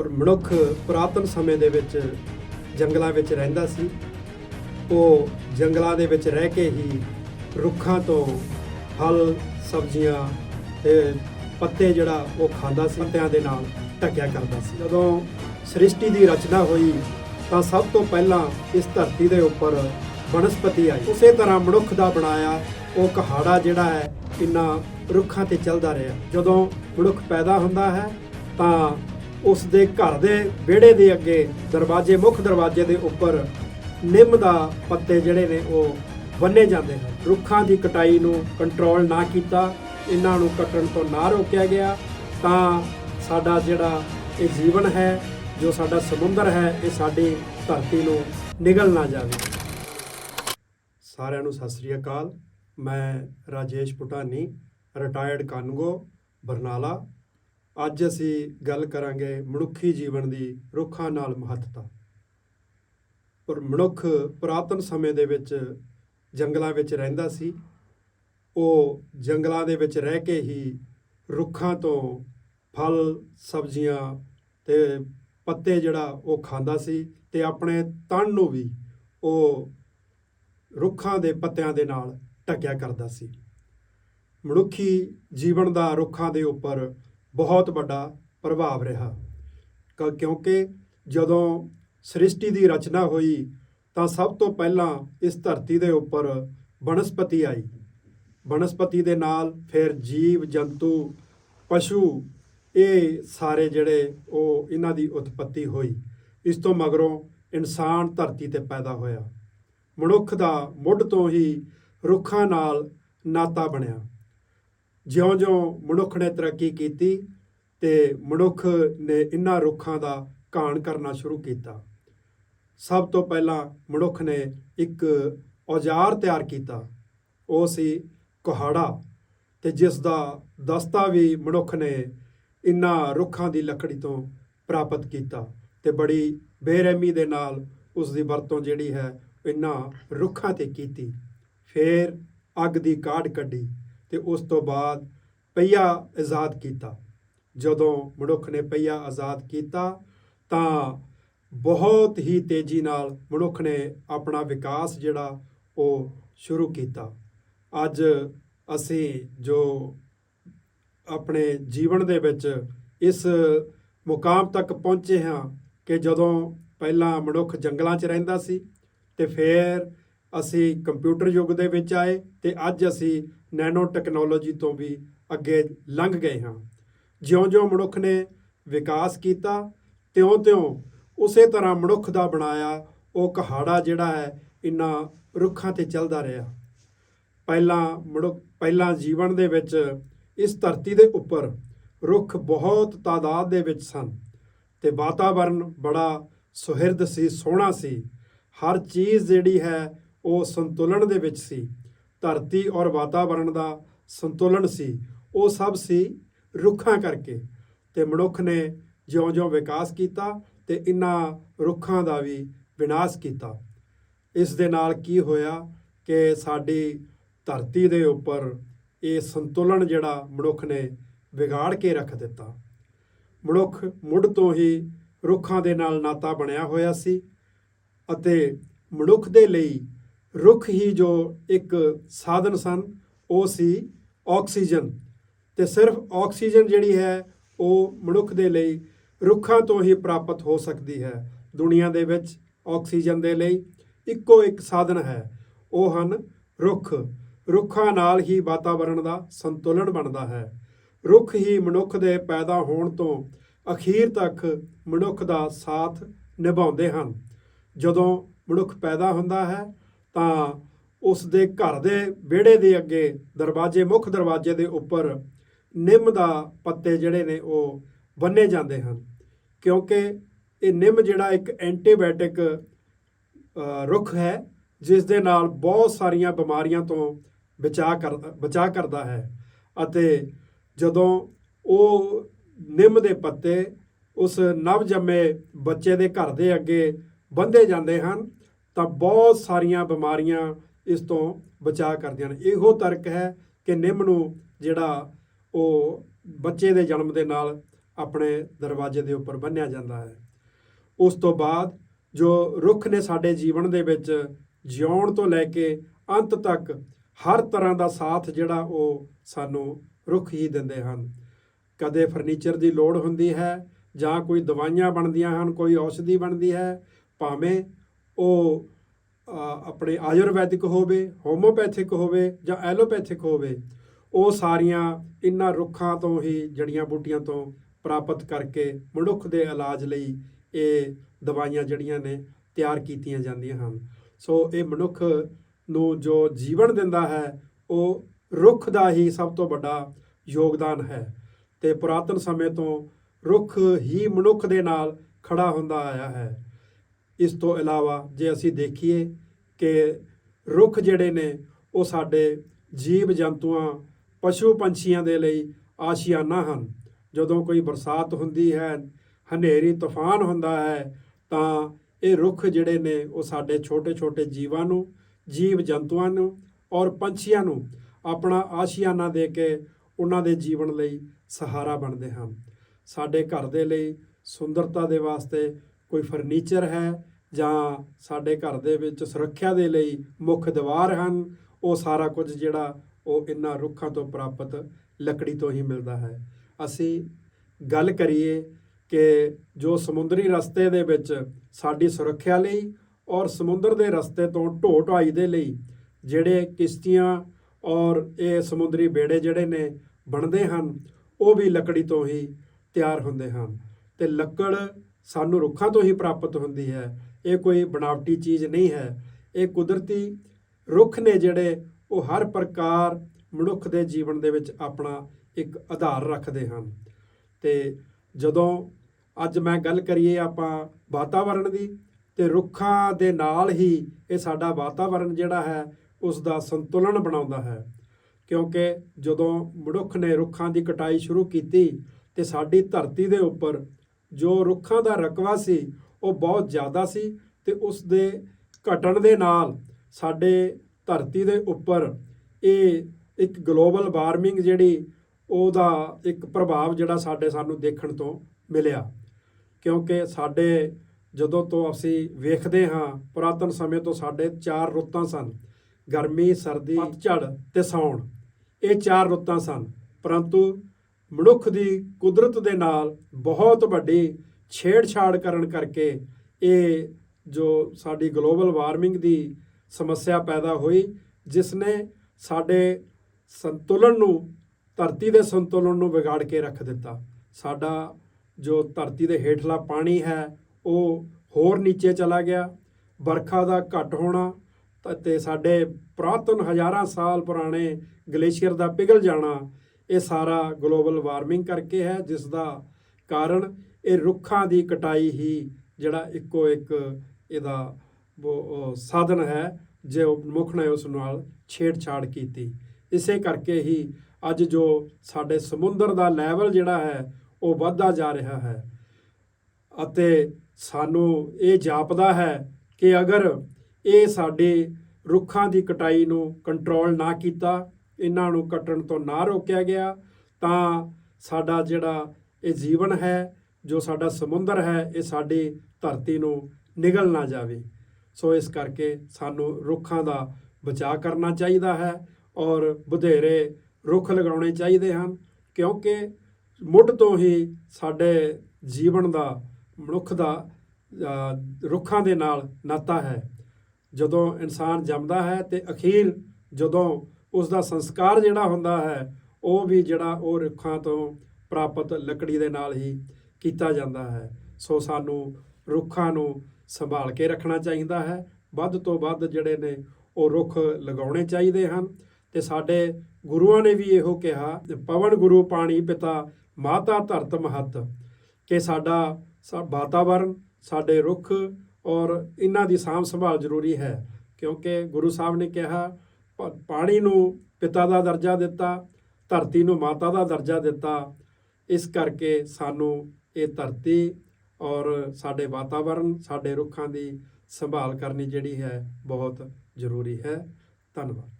ਔਰ ਮਨੁੱਖ ਪੁਰਾਤਨ ਸਮੇਂ ਦੇ ਵਿੱਚ ਜੰਗਲਾਂ ਵਿੱਚ ਰਹਿੰਦਾ ਸੀ। ਉਹ ਜੰਗਲਾਂ ਦੇ ਵਿੱਚ ਰਹਿ ਕੇ ਹੀ ਰੁੱਖਾਂ ਤੋਂ ਫਲ, ਸਬਜ਼ੀਆਂ ਤੇ ਪੱਤੇ ਜਿਹੜਾ ਉਹ ਖਾਂਦਾ ਸੀ, ਪੱਤਿਆਂ ਦੇ ਨਾਲ ਢੱਕਿਆ ਕਰਦਾ ਸੀ। ਜਦੋਂ ਸ੍ਰਿਸ਼ਟੀ ਦੀ ਰਚਨਾ ਹੋਈ ਤਾਂ ਸਭ ਤੋਂ ਪਹਿਲਾਂ ਇਸ ਧਰਤੀ ਦੇ ਉੱਪਰ ਬਨਸਪਤੀ ਆਈ। ਉਸੇ ਤਰ੍ਹਾਂ ਮਨੁੱਖ ਦਾ ਬਣਾਇਆ ਉਹ ਕਹਾੜਾ ਜਿਹੜਾ ਹੈ ਇਨ੍ਹਾਂ ਰੁੱਖਾਂ ਤੇ ਚੱਲਦਾ ਰਿਹਾ। ਜਦੋਂ ਮਨੁੱਖ ਪੈਦਾ ਹੁੰਦਾ ਹੈ ਤਾਂ ਉਸ ਦੇ ਘਰ ਦੇ ਵਿਹੜੇ ਦੇ ਅੱਗੇ ਦਰਵਾਜ਼ੇ, ਮੁੱਖ ਦਰਵਾਜ਼ੇ ਦੇ ਉੱਪਰ ਨਿੰਮ ਦਾ ਪੱਤੇ ਜਿਹੜੇ ਨੇ ਉਹ ਬੰਨੇ ਜਾਂਦੇ ਹਨ। ਰੁੱਖਾਂ ਦੀ ਕਟਾਈ ਨੂੰ ਕੰਟਰੋਲ ਨਾ ਕੀਤਾ, ਇਹਨਾਂ ਨੂੰ ਕੱਟਣ ਤੋਂ ਨਾ ਰੋਕਿਆ ਗਿਆ, ਤਾਂ ਸਾਡਾ ਜਿਹੜਾ ਇਹ ਜੀਵਨ ਹੈ, ਜੋ ਸਾਡਾ ਸਮੁੰਦਰ ਹੈ, ਇਹ ਸਾਡੀ ਧਰਤੀ ਨੂੰ ਨਿਗਲ ਨਾ ਜਾਵੇ। ਸਾਰਿਆਂ ਨੂੰ ਸਤਿ ਸ੍ਰੀ ਅਕਾਲ। ਮੈਂ ਰਾਜੇਸ਼ ਪੁਟਾਨੀ ਰਿਟਾਇਰਡ ਕਾਨੂੰਗੋ, ਬਰਨਾਲਾ। ਅੱਜ ਅਸੀਂ ਗੱਲ ਕਰਾਂਗੇ ਮਨੁੱਖੀ ਜੀਵਨ ਦੀ ਰੁੱਖਾਂ ਨਾਲ ਮਹੱਤਤਾ। ਪਰ ਮਨੁੱਖ ਪੁਰਾਤਨ ਸਮੇਂ ਦੇ ਵਿੱਚ ਜੰਗਲਾਂ ਵਿੱਚ ਰਹਿੰਦਾ ਸੀ। ਉਹ ਜੰਗਲਾਂ ਦੇ ਵਿੱਚ ਰਹਿ ਕੇ ਹੀ ਰੁੱਖਾਂ ਤੋਂ ਫਲ, ਸਬਜ਼ੀਆਂ ਤੇ ਪੱਤੇ ਜਿਹੜਾ ਉਹ ਖਾਂਦਾ ਸੀ ਤੇ ਆਪਣੇ ਤਨ ਨੂੰ ਵੀ ਉਹ ਰੁੱਖਾਂ ਦੇ ਪੱਤਿਆਂ ਦੇ ਨਾਲ ਢੱਕਿਆ ਕਰਦਾ ਸੀ। ਮਨੁੱਖੀ ਜੀਵਨ ਦਾ ਰੁੱਖਾਂ ਦੇ ਉੱਪਰ ਬਹੁਤ ਵੱਡਾ ਪ੍ਰਭਾਵ ਰਿਹਾ। ਕ- ਕਿਉਂਕਿ ਜਦੋਂ ਸ੍ਰਿਸ਼ਟੀ ਦੀ ਰਚਨਾ ਹੋਈ, ਤਾਂ ਸਭ ਤੋਂ ਪਹਿਲਾਂ ਇਸ ਧਰਤੀ ਦੇ ਉੱਪਰ ਬਨਸਪਤੀ ਆਈ। ਬਨਸਪਤੀ ਦੇ ਨਾਲ ਫਿਰ ਜੀਵ, ਜੰਤੂ, ਪਸ਼ੂ, ਇਹ ਸਾਰੇ ਜਿਹੜੇ ਉਹ ਇਹਨਾਂ ਦੀ ਉਤਪਤੀ ਹੋਈ। ਇਸ ਤੋਂ ਮਗਰੋਂ ਇਨਸਾਨ ਧਰਤੀ ਤੇ ਪੈਦਾ ਹੋਇਆ। ਮਨੁੱਖ ਦਾ ਮੁੱਢ ਤੋਂ ਹੀ ਰੁੱਖਾਂ ਨਾਲ ਨਾਤਾ ਬਣਿਆ। ਜਿਉਂ-ਜਿਉਂ ਮਨੁੱਖ ਨੇ ਤਰੱਕੀ ਕੀਤੀ ਤੇ ਮਨੁੱਖ ਨੇ ਇਹਨਾਂ ਰੁੱਖਾਂ ਦਾ ਘਾਣ ਕਰਨਾ ਸ਼ੁਰੂ ਕੀਤਾ। ਸਭ ਤੋਂ ਪਹਿਲਾਂ ਮਨੁੱਖ ਨੇ ਇੱਕ ਔਜ਼ਾਰ ਤਿਆਰ ਕੀਤਾ। ਉਹ ਸੀ ਕੁਹਾੜਾ ਤੇ ਜਿਸ ਦਾ ਦਸਤਾ ਵੀ ਮਨੁੱਖ ਨੇ ਇਨ੍ਹਾਂ ਰੁੱਖਾਂ ਦੀ ਲੱਕੜੀ ਤੋਂ ਪ੍ਰਾਪਤ ਕੀਤਾ ਤੇ ਬੜੀ ਬੇਰਹਿਮੀ ਦੇ ਨਾਲ ਉਸ ਦੀ ਵਰਤੋਂ ਜਿਹੜੀ ਹੈ ਇਨ੍ਹਾਂ ਰੁੱਖਾਂ ਤੇ ਕੀਤੀ। ਫਿਰ ਅੱਗ ਦੀ ਕਾਢ ਕੱਢੀ। ਤੇ ਉਸ ਤੋਂ ਬਾਅਦ ਪਹੀਆ ਆਜ਼ਾਦ ਕੀਤਾ। ਜਦੋਂ ਮਨੁੱਖ ਨੇ ਪਹੀਆ ਆਜ਼ਾਦ ਕੀਤਾ, ਤਾਂ ਬਹੁਤ ਹੀ ਤੇਜ਼ੀ ਨਾਲ ਮਨੁੱਖ ਨੇ ਆਪਣਾ ਵਿਕਾਸ ਜਿਹੜਾ ਉਹ ਸ਼ੁਰੂ ਕੀਤਾ। ਅੱਜ ਅਸੀਂ ਜੋ ਆਪਣੇ ਜੀਵਨ ਦੇ ਵਿੱਚ ਇਸ ਮੁਕਾਮ ਤੱਕ ਪਹੁੰਚੇ ਹਾਂ ਕਿ ਜਦੋਂ ਪਹਿਲਾਂ ਮਨੁੱਖ ਜੰਗਲਾਂ 'ਚ ਰਹਿੰਦਾ ਸੀ, ਤੇ ਫਿਰ ਅਸੀਂ ਕੰਪਿਊਟਰ ਯੁੱਗ ਦੇ ਵਿੱਚ ਆਏ ਤੇ ਅੱਜ ਅਸੀਂ ਨੈਨੋ ਟੈਕਨੋਲੋਜੀ ਤੋਂ ਵੀ ਅੱਗੇ ਲੰਘ ਗਏ ਹਾਂ। ਜਿਉਂ-ਜਿਉਂ ਮਨੁੱਖ ਨੇ ਵਿਕਾਸ ਕੀਤਾ, ਤਿਉਂ-ਤਿਉਂ ਉਸੇ ਤਰ੍ਹਾਂ ਮਨੁੱਖ ਦਾ ਬਣਾਇਆ ਉਹ ਕਹਾੜਾ ਜਿਹੜਾ ਹੈ, ਇਨ੍ਹਾਂ ਰੁੱਖਾਂ ਤੇ ਚੱਲਦਾ ਰਿਹਾ। ਪਹਿਲਾਂ ਮਨੁੱਖ, ਪਹਿਲਾਂ ਜੀਵਨ ਦੇ ਵਿੱਚ ਇਸ ਧਰਤੀ ਦੇ ਉੱਪਰ ਰੁੱਖ ਬਹੁਤ ਤਾਦਾਦ ਦੇ ਵਿੱਚ ਸਨ ਤੇ ਵਾਤਾਵਰਨ ਬੜਾ ਸੁਹਿਰਦ ਸੀ, ਸੋਹਣਾ ਸੀ। ਹਰ ਚੀਜ਼ ਜਿਹੜੀ ਹੈ ਉਹ ਸੰਤੁਲਨ ਦੇ ਵਿੱਚ ਸੀ। ਧਰਤੀ ਔਰ ਵਾਤਾਵਰਨ ਦਾ ਸੰਤੁਲਨ ਸੀ, ਉਹ ਸਭ ਸੀ ਰੁੱਖਾਂ ਕਰਕੇ। ਤੇ ਮਨੁੱਖ ਨੇ ਜਿਉਂ-ਜਿਉਂ ਵਿਕਾਸ ਕੀਤਾ ਤੇ ਇਨ੍ਹਾਂ ਰੁੱਖਾਂ ਦਾ ਵੀ ਵਿਨਾਸ਼ ਕੀਤਾ। ਇਸ ਦੇ ਨਾਲ ਕੀ ਹੋਇਆ ਕਿ ਸਾਡੀ ਧਰਤੀ ਦੇ ਉੱਪਰ ਇਹ ਸੰਤੁਲਨ ਜਿਹੜਾ ਮਨੁੱਖ ਨੇ ਵਿਗਾੜ ਕੇ ਰੱਖ ਦਿੱਤਾ। ਮਨੁੱਖ ਮੁੱਢ ਤੋਂ ਹੀ ਰੁੱਖਾਂ ਦੇ ਨਾਲ ਨਾਤਾ ਬਣਿਆ ਹੋਇਆ ਸੀ ਅਤੇ ਮਨੁੱਖ ਦੇ ਲਈ ਰੁੱਖ ਹੀ ਜੋ ਇੱਕ ਸਾਧਨ ਸਨ, ਉਹ ਸੀ ਆਕਸੀਜਨ। ਤੇ ਸਿਰਫ ਆਕਸੀਜਨ ਜਿਹੜੀ ਹੈ, ਉਹ ਮਨੁੱਖ ਦੇ ਲਈ ਰੁੱਖਾਂ ਤੋਂ ਹੀ ਪ੍ਰਾਪਤ ਹੋ ਸਕਦੀ ਹੈ। ਦੁਨੀਆ ਦੇ ਵਿੱਚ ਆਕਸੀਜਨ ਦੇ ਲਈ ਇੱਕੋ ਇੱਕ ਸਾਧਨ ਹੈ। ਉਹ ਹਨ ਰੁੱਖ। ਰੁੱਖਾਂ ਨਾਲ ਹੀ ਵਾਤਾਵਰਣ ਦਾ ਸੰਤੁਲਨ ਬਣਦਾ ਹੈ। ਰੁੱਖ ਹੀ ਮਨੁੱਖ ਦੇ ਪੈਦਾ ਹੋਣ ਤੋਂ ਅਖੀਰ ਤੱਕ ਮਨੁੱਖ ਦਾ ਸਾਥ ਨਿਭਾਉਂਦੇ ਹਨ। ਜਦੋਂ ਮਨੁੱਖ ਪੈਦਾ ਹੁੰਦਾ ਹੈ ਤਾਂ ਉਸ ਦੇ ਘਰ ਦੇ ਵਿਹੜੇ ਦੇ ਅੱਗੇ ਦਰਵਾਜ਼ੇ, ਮੁੱਖ ਦਰਵਾਜ਼ੇ ਦੇ ਉੱਪਰ ਨਿੰਮ ਦਾ ਪੱਤੇ ਜਿਹੜੇ ਨੇ ਉਹ ਬੰਨੇ ਜਾਂਦੇ ਹਨ। ਕਿਉਂਕਿ ਇਹ ਨਿੰਮ ਜਿਹੜਾ ਇੱਕ ਐਂਟੀਬਾਇਓਟਿਕ ਰੁੱਖ ਹੈ ਜਿਸ ਦੇ ਨਾਲ ਬਹੁਤ ਸਾਰੀਆਂ ਬਿਮਾਰੀਆਂ ਤੋਂ ਬਚਾ ਕਰ, ਬਚਾ ਕਰਦਾ ਹੈ ਅਤੇ ਜਦੋਂ ਉਹ ਨਿੰਮ ਦੇ ਪੱਤੇ ਉਸ ਨਵ ਜੰਮੇ ਬੱਚੇ ਦੇ ਘਰ ਦੇ ਅੱਗੇ ਬੰਦੇ ਜਾਂਦੇ ਹਨ ਤਾਂ ਬਹੁਤ ਸਾਰੀਆਂ ਬਿਮਾਰੀਆਂ ਇਸ ਤੋਂ ਬਚਾ ਕਰਦੀਆਂ ਨੇ। ਇਹੋ ਤਰਕ ਹੈ ਕਿ ਨਿੰਮ ਨੂੰ ਜਿਹੜਾ ਉਹ ਬੱਚੇ ਦੇ ਜਨਮ ਦੇ ਨਾਲ ਆਪਣੇ ਦਰਵਾਜ਼ੇ ਦੇ ਉੱਪਰ ਬੰਨਿਆ ਜਾਂਦਾ ਹੈ। ਉਸ ਤੋਂ ਬਾਅਦ ਜੋ ਰੁੱਖ ਨੇ ਸਾਡੇ ਜੀਵਨ ਦੇ ਵਿੱਚ ਜਿਉਣ ਤੋਂ ਲੈ ਕੇ ਅੰਤ ਤੱਕ ਹਰ ਤਰ੍ਹਾਂ ਦਾ ਸਾਥ ਜਿਹੜਾ ਉਹ ਸਾਨੂੰ ਰੁੱਖ ਹੀ ਦਿੰਦੇ ਹਨ। ਕਦੇ ਫਰਨੀਚਰ ਦੀ ਲੋੜ ਹੁੰਦੀ ਹੈ ਜਾਂ ਕੋਈ ਦਵਾਈਆਂ ਬਣਦੀਆਂ ਹਨ, ਕੋਈ ਔਸ਼ਧੀ ਬਣਦੀ ਹੈ, ਭਾਵੇਂ ਉਹ ਆਪਣੇ ਆਯੁਰਵੈਦਿਕ ਹੋਵੇ ਹੋਮੋਪੈਥਿਕ ਹੋਵੇ ਜਾਂ ਐਲੋਪੈਥਿਕ ਹੋਵੇ, ਉਹ ਸਾਰੀਆਂ ਇਨ੍ਹਾਂ ਰੁੱਖਾਂ ਤੋਂ ਹੀ ਜੜੀਆਂ ਬੂਟੀਆਂ ਤੋਂ ਪ੍ਰਾਪਤ ਕਰਕੇ ਮਨੁੱਖ ਦੇ ਇਲਾਜ ਲਈ ਇਹ ਦਵਾਈਆਂ ਜਿਹੜੀਆਂ ਨੇ ਤਿਆਰ ਕੀਤੀਆਂ ਜਾਂਦੀਆਂ ਹਨ। ਸੋ ਇਹ ਮਨੁੱਖ ਨੂੰ ਜੋ ਜੀਵਨ ਦਿੰਦਾ ਹੈ, ਉਹ ਰੁੱਖ ਦਾ ਹੀ ਸਭ ਤੋਂ ਵੱਡਾ ਯੋਗਦਾਨ ਹੈ ਤੇ ਪੁਰਾਤਨ ਸਮੇਂ ਤੋਂ ਰੁੱਖ ਹੀ ਮਨੁੱਖ ਦੇ ਨਾਲ ਖੜਾ ਹੁੰਦਾ ਆਇਆ ਹੈ। ਇਸ ਤੋਂ ਇਲਾਵਾ ਜੇ ਅਸੀਂ ਦੇਖੀਏ ਕਿ ਰੁੱਖ ਜਿਹੜੇ ਨੇ, ਉਹ ਸਾਡੇ ਜੀਵ ਜੰਤੂਆਂ ਪਸ਼ੂ ਪੰਛੀਆਂ ਦੇ ਲਈ ਆਸ਼ੀਆਨਾ ਹਨ। ਜਦੋਂ ਕੋਈ ਬਰਸਾਤ ਹੁੰਦੀ ਹੈ, ਹਨੇਰੀ, ਤੂਫਾਨ ਹੁੰਦਾ ਹੈ, ਤਾਂ ਇਹ ਰੁੱਖ ਜਿਹੜੇ ਨੇ, ਉਹ ਸਾਡੇ ਛੋਟੇ-ਛੋਟੇ ਜੀਵਾਂ ਨੂੰ ਜੀਵ ਜੰਤੂਆਂ ਨੂੰ ਔਰ ਪੰਛੀਆਂ ਨੂੰ ਆਪਣਾ ਆਸ਼ੀਆਨਾ ਦੇ ਕੇ ਉਹਨਾਂ ਦੇ ਜੀਵਨ ਲਈ ਸਹਾਰਾ ਬਣਦੇ ਹਨ। ਸਾਡੇ ਘਰ ਦੇ ਲਈ ਸੁੰਦਰਤਾ ਦੇ ਵਾਸਤੇ ਕੋਈ ਫਰਨੀਚਰ ਹੈ ਜਾਂ ਸਾਡੇ ਘਰ ਦੇ ਵਿੱਚ ਸੁਰੱਖਿਆ ਦੇ ਲਈ ਮੁੱਖ ਦੀਵਾਰ ਹਨ, ਉਹ ਸਾਰਾ ਕੁਝ ਜਿਹੜਾ ਉਹ ਇਨ੍ਹਾਂ ਰੁੱਖਾਂ ਤੋਂ ਪ੍ਰਾਪਤ ਲੱਕੜੀ ਤੋਂ ਹੀ ਮਿਲਦਾ ਹੈ। ਅਸੀਂ ਗੱਲ ਕਰੀਏ ਕਿ ਜੋ ਸਮੁੰਦਰੀ ਰਸਤੇ ਦੇ ਵਿੱਚ ਸਾਡੀ ਸੁਰੱਖਿਆ ਲਈ ਔਰ ਸਮੁੰਦਰ ਦੇ ਰਸਤੇ ਤੋਂ ਢੋ ਢੁਆਈ ਦੇ ਲਈ ਜਿਹੜੇ ਕਿਸ਼ਤੀਆਂ ਔਰ ਇਹ ਸਮੁੰਦਰੀ ਬੇੜੇ ਜਿਹੜੇ ਨੇ ਬਣਦੇ ਹਨ, ਉਹ ਵੀ ਲੱਕੜੀ ਤੋਂ ਹੀ ਤਿਆਰ ਹੁੰਦੇ ਹਨ। ਤੇ ਲੱਕੜ ਸਾਨੂੰ ਰੁੱਖਾਂ ਤੋਂ ਹੀ ਪ੍ਰਾਪਤ ਹੁੰਦੀ ਹੈ। ਇਹ ਕੋਈ ਬਣਾਵਟੀ ਚੀਜ਼ ਨਹੀਂ ਹੈ। ਇਹ ਕੁਦਰਤੀ ਰੁੱਖ ਨੇ ਜਿਹੜੇ ਉਹ ਹਰ ਪ੍ਰਕਾਰ ਮਨੁੱਖ ਦੇ ਜੀਵਨ ਦੇ ਵਿੱਚ ਆਪਣਾ ਇੱਕ ਆਧਾਰ ਰੱਖਦੇ ਹਨ। ਤੇ ਜਦੋਂ ਅੱਜ ਮੈਂ ਗੱਲ ਕਰੀਏ ਆਪਾਂ ਵਾਤਾਵਰਣ ਦੀ, ਤੇ ਰੁੱਖਾਂ ਦੇ ਨਾਲ ਹੀ ਇਹ ਸਾਡਾ ਵਾਤਾਵਰਣ ਜਿਹੜਾ ਹੈ ਉਸ ਦਾ ਸੰਤੁਲਨ ਬਣਾਉਂਦਾ ਹੈ। ਕਿਉਂਕਿ ਜਦੋਂ ਮਨੁੱਖ ਨੇ ਰੁੱਖਾਂ ਦੀ ਕਟਾਈ ਸ਼ੁਰੂ ਕੀਤੀ, ਤੇ ਸਾਡੀ ਧਰਤੀ ਦੇ ਉੱਪਰ ਜੋ ਰੁੱਖਾਂ ਦਾ ਰਕਬਾ ਸੀ ਉਹ ਬਹੁਤ ਜ਼ਿਆਦਾ ਸੀ ਤੇ ਉਸ ਦੇ ਘਟਣ ਦੇ ਨਾਲ ਸਾਡੇ ਧਰਤੀ ਦੇ ਉੱਪਰ ਇਹ ਇੱਕ ਗਲੋਬਲ ਵਾਰਮਿੰਗ ਜਿਹੜੀ ਉਹਦਾ ਇੱਕ ਪ੍ਰਭਾਵ ਜਿਹੜਾ ਸਾਡੇ ਸਾਨੂੰ ਦੇਖਣ ਤੋਂ ਮਿਲਿਆ। ਕਿਉਂਕਿ ਸਾਡੇ ਜਦੋਂ ਤੋਂ ਅਸੀਂ ਵੇਖਦੇ ਹਾਂ ਪੁਰਾਤਨ ਸਮੇਂ ਤੋਂ ਸਾਡੇ ਚਾਰ ਰੁੱਤਾਂ ਸਨ ਗਰਮੀ ਸਰਦੀ ਪਤਝੜ ਤੇ ਸਾਉਣ। ਇਹ ਚਾਰ ਰੁੱਤਾਂ ਸਨ ਪਰੰਤੂ ਮਨੁੱਖ ਦੀ ਕੁਦਰਤ ਦੇ ਨਾਲ ਬਹੁਤ ਵੱਡੀ ਛੇੜਛਾੜ ਕਰਨ ਕਰਕੇ ਇਹ ਜੋ ਸਾਡੀ ਗਲੋਬਲ ਵਾਰਮਿੰਗ ਦੀ ਸਮੱਸਿਆ ਪੈਦਾ ਹੋਈ ਜਿਸ ਨੇ ਸਾਡੇ ਸੰਤੁਲਨ ਨੂੰ, ਧਰਤੀ ਦੇ ਸੰਤੁਲਨ ਨੂੰ ਵਿਗਾੜ ਕੇ ਰੱਖ ਦਿੱਤਾ। ਸਾਡਾ ਜੋ ਧਰਤੀ ਦੇ ਹੇਠਲਾ ਪਾਣੀ ਹੈ, ਉਹ ਹੋਰ ਨੀਚੇ ਚਲਾ ਗਿਆ। ਵਰਖਾ ਦਾ ਘਟ ਹੋਣਾ ਤ- ਤੇ ਸਾਡੇ ਪੁਰਾਤਨ ਹਜ਼ਾਰਾਂ ਸਾਲ ਪੁਰਾਣੇ ਗਲੇਸ਼ੀਅਰ ਦਾ ਪਿਘਲ ਜਾਣਾ ਇਹ ਸਾਰਾ ਗਲੋਬਲ ਵਾਰਮਿੰਗ ਕਰਕੇ ਹੈ ਜਿਸ ਦਾ ਕਾਰਨ ਇਹ ਰੁੱਖਾਂ ਦੀ ਕਟਾਈ ਹੀ ਜਿਹੜਾ ਇੱਕੋ ਇੱਕ ਇਹਦਾ ਸਾਧਨ ਹੈ, ਜੇ ਮਨੁੱਖ ਨੇ ਉਸ ਨਾਲ ਛੇੜਛਾੜ ਕੀਤੀ। ਇਸੇ ਕਰਕੇ ਹੀ ਅੱਜ ਜੋ ਸਾਡੇ ਸਮੁੰਦਰ ਦਾ ਲੈਵਲ ਜਿਹੜਾ ਹੈ, ਉਹ ਵੱਧਦਾ ਜਾ ਰਿਹਾ ਹੈ। ਅਤੇ ਸਾਨੂੰ ਇਹ ਜਾਪਦਾ ਹੈ ਕਿ ਅਗਰ ਇਹ ਸਾਡੇ ਰੁੱਖਾਂ ਦੀ ਕਟਾਈ ਨੂੰ ਕੰਟਰੋਲ ਨਾ ਕੀਤਾ ਇਹਨਾਂ ਨੂੰ ਕੱਟਣ ਤੋਂ ਨਾ ਰੋਕਿਆ ਗਿਆ, ਤਾਂ ਸਾਡਾ ਜਿਹੜਾ ਇਹ ਜੀਵਨ ਹੈ, ਜੋ ਸਾਡਾ ਸਮੁੰਦਰ ਹੈ, ਇਹ ਸਾਡੀ ਧਰਤੀ ਨੂੰ ਨਿਗਲ ਨਾ ਜਾਵੇ। ਸੋ ਇਸ ਕਰਕੇ ਸਾਨੂੰ ਰੁੱਖਾਂ ਦਾ ਬਚਾਅ ਕਰਨਾ ਚਾਹੀਦਾ ਹੈ ਔਰ ਵਧੇਰੇ ਰੁੱਖ ਲਗਾਉਣੇ ਚਾਹੀਦੇ ਹਨ, ਕਿਉਂਕਿ ਮੁੱਢ ਤੋਂ ਹੀ ਸਾਡੇ ਜੀਵਨ ਦਾ, ਮਨੁੱਖ ਦਾ ਰੁੱਖਾਂ ਦੇ ਨਾਲ ਨਾਤਾ ਹੈ। ਜਦੋਂ ਇਨਸਾਨ ਜੰਮਦਾ ਹੈ ਤੇ ਅਖੀਰ ਜਦੋਂ ਉਸ ਦਾ ਸੰਸਕਾਰ ਜਿਹੜਾ ਹੁੰਦਾ ਹੈ, ਉਹ ਵੀ ਜਿਹੜਾ ਉਹ ਰੁੱਖਾਂ ਤੋਂ ਪ੍ਰਾਪਤ ਲੱਕੜੀ ਦੇ ਨਾਲ ਹੀ ਕੀਤਾ ਜਾਂਦਾ ਹੈ। ਸੋ ਸਾਨੂੰ ਰੁੱਖਾਂ ਨੂੰ ਸੰਭਾਲ ਕੇ ਰੱਖਣਾ ਚਾਹੀਦਾ ਹੈ। ਵੱਧ ਤੋਂ ਵੱਧ ਜਿਹੜੇ ਨੇ ਉਹ ਰੁੱਖ ਲਗਾਉਣੇ ਚਾਹੀਦੇ ਹਨ। ਤੇ ਸਾਡੇ ਗੁਰੂਆਂ ਨੇ ਵੀ ਇਹੋ ਕਿਹਾ, ਪਵਨ ਗੁਰੂ ਪਾਣੀ ਪਿਤਾ ਮਾਤਾ ਧਰਤ ਮਹਤ। ਕਿ ਸਾਡਾ ਸਾ ਵਾਤਾਵਰਨ, ਸਾਡੇ ਰੁੱਖ ਔਰ ਇਹਨਾਂ ਦੀ ਸਾਂਭ ਸੰਭਾਲ ਜ਼ਰੂਰੀ ਹੈ। ਕਿਉਂਕਿ ਗੁਰੂ ਸਾਹਿਬ ਨੇ ਕਿਹਾ ਪਾਣੀ ਨੂੰ ਪਿਤਾ ਦਾ ਦਰਜਾ ਦਿੱਤਾ, ਧਰਤੀ ਨੂੰ ਮਾਤਾ ਦਾ ਦਰਜਾ ਦਿੱਤਾ। ਇਸ ਕਰਕੇ ਸਾਨੂੰ ਇਹ ਧਰਤੀ ਔਰ ਸਾਡੇ ਵਾਤਾਵਰਨ, ਸਾਡੇ ਰੁੱਖਾਂ ਦੀ ਸੰਭਾਲ ਕਰਨੀ ਜਿਹੜੀ ਹੈ ਬਹੁਤ ਜ਼ਰੂਰੀ ਹੈ। ਧੰਨਵਾਦ।